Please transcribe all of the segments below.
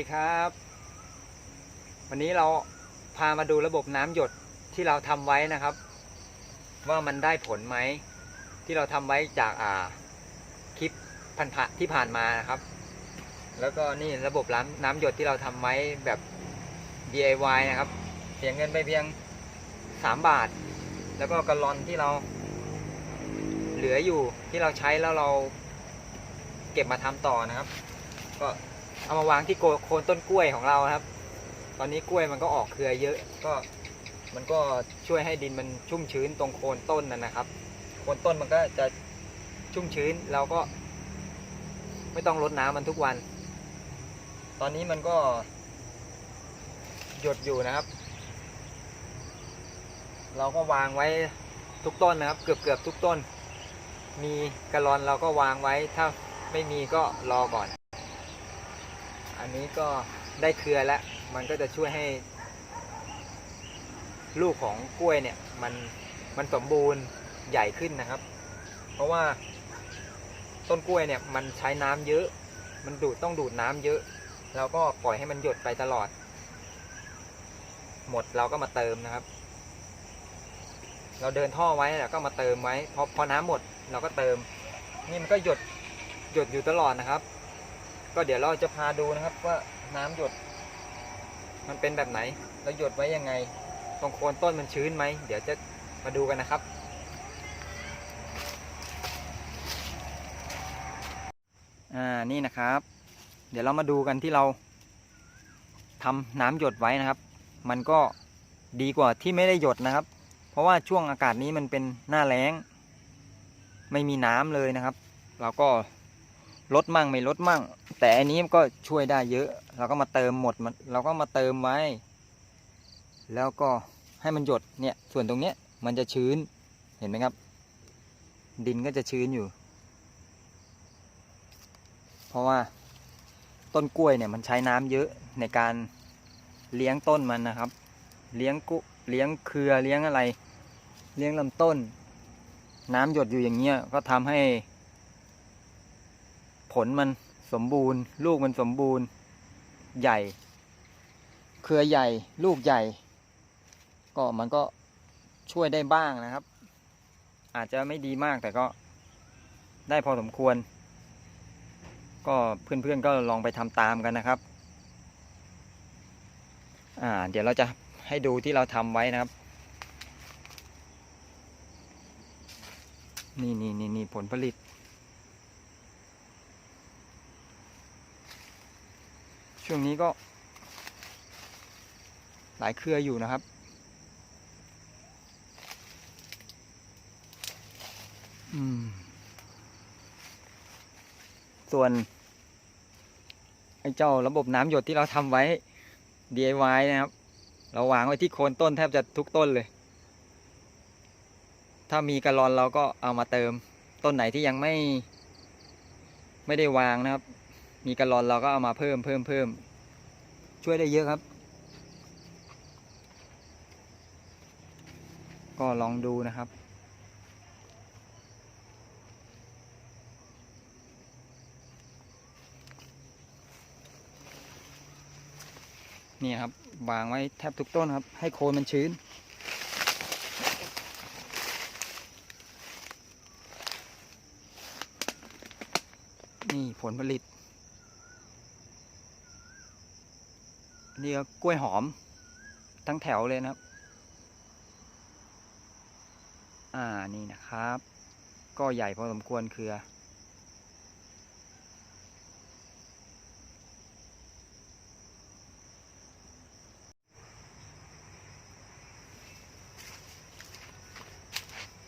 ดีครับ วันนี้เราพามาดูระบบน้ำหยดที่เราทำไว้นะครับ ว่ามันได้ผลไหม ที่เราทำไว้จากอ่าคลิปพันธะที่ผ่านมานะครับ แล้วก็นี่ระบบน้ำน้ำหยดที่เราทำไว้แบบ DIY นะครับเสียเงินไปเพียง 3 บาท แล้วก็กระลอนที่เรา เหลืออยู่ที่เราใช้แล้วเราเก็บมาทำต่อนะครับ ก็ เอามาวางที่โโคนต้นกล้วยของเราครับ ตอนนี้กล้วยมันก็ออกเครือเยอะ ก็มันก็ช่วยให้ดินมันชุ่มชื้นตรงโคนต้นนั่นนะครับ โคนต้นมันก็จะชุ่มชื้นเราก็ ไม่ต้องรดน้ำมันทุกวัน ตอนนี้มันก็ หยดอยู่นะครับ เราก็วางไว้ทุกต้นนะครับ เกือบเกือบทุกต้น มีกระลอนเราก็วางไว้ถ้าไม่มีก็รอก่อน อันนี้ก็ได้เครือแล้ว มันก็จะช่วยให้ ลูกของกล้วยเนี่ย มันมันสมบูรณ์ใหญ่ขึ้นนะครับ เพราะว่าต้นกล้วยเนี่ยมันใช้น้ำเยอะ มันดูดต้องดูดน้ำเยอะเราก็ปล่อยให้มันหยดไปตลอด หมดเราก็มาเติมนะครับ เราเดินท่อไว้แล้วก็มาเติมไว้พอพอน้ำหมด เราก็เติม นี่มันก็หยดหยดอยู่ตลอดนะครับ ก็เดี๋ยวเราจะพาดูนะครับว่าน้ำหยด มันเป็นแบบไหนแล้วหยดไว้ยังไง ตรงโคนต้นมันชื้นไหม เดี๋ยวจะมาดูกันนะครับ อ่า นี่นะครับ เดี๋ยวเรามาดูกันที่เราทำน้ำหยดไว้นะครับ มันก็ดีกว่าที่ไม่ได้หยดนะครับ เพราะว่าช่วงอากาศนี้มันเป็นหน้าแล้ง ไม่มีน้ำเลยนะครับ เราก็ลดมั่งไม่ลดมั่ง แต่อันนี้ก็ช่วยได้เยอะ เราก็มาเติมหมดมันเราก็มาเติมไว้ แล้วก็ให้มันหยดเนี่ยส่วนตรงเนี้ยมันจะชื้นเห็นไหมครับ ดินก็จะชื้นอยู่ เพราะว่าต้นกล้วยเนี่ยมันใช้น้ำเยอะในการเลี้ยงต้นมันนะครับ เลี้ยงกุเลี้ยงเครือเลี้ยงอะไร เลี้ยงลำต้น น้ำหยดอยู่อย่างเงี้ยก็ทำให้ผลมัน สมบูรณ์ ลูกมันสมบูรณ์ ใหญ่ เครือใหญ่ ลูกใหญ่ ก็มันก็ช่วยได้บ้างนะครับ อาจจะไม่ดีมากแต่ก็ได้พอสมควร ก็เพื่อนๆก็ลองไปทำตามกันนะครับ อ่า เดี๋ยวเราจะให้ดูที่เราทำไว้นะครับ นี่นี่นี่นี่ผลผลิต ช่วงนี้ก็ หลายเครืออยู่นะครับ อืม ส่วน ไอ้เจ้าระบบน้ำหยดที่เราทำไว้ DIY นะครับ เราวางไว้ที่โคนต้นแทบจะทุกต้นเลย ถ้ามีกระลอนเราก็เอามาเติม ต้นไหนที่ยังไม่ ไม่ได้วางนะครับ มีกระลอนเราก็เอามาเพิ่มเพิ่มเพิ่มช่วยได้เยอะครับ ก็ลองดูนะครับ นี่ครับวางไว้แทบทุกต้นครับ ให้โคนมันชื้นนี่ผลผลิต นี่ก็กล้วยหอม ทั้งแถวเลยนะครับ อ่านี่นะครับ ก็ใหญ่พอสมควรเครือ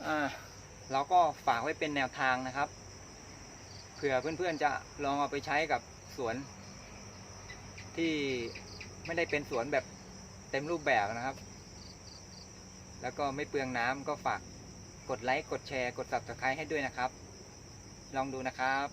อ่าเราก็ฝากไว้เป็นแนวทางนะครับ เผื่อเพื่อนๆจะลองเอาไปใช้กับสวนที่ ไม่ได้เป็นสวนแบบเต็มรูปแบบนะครับ แล้วก็ไม่เปลืองน้ำก็ฝากกดไลค์ กดแชร์ กด subscribe ให้ด้วยนะครับ ลองดูนะครับ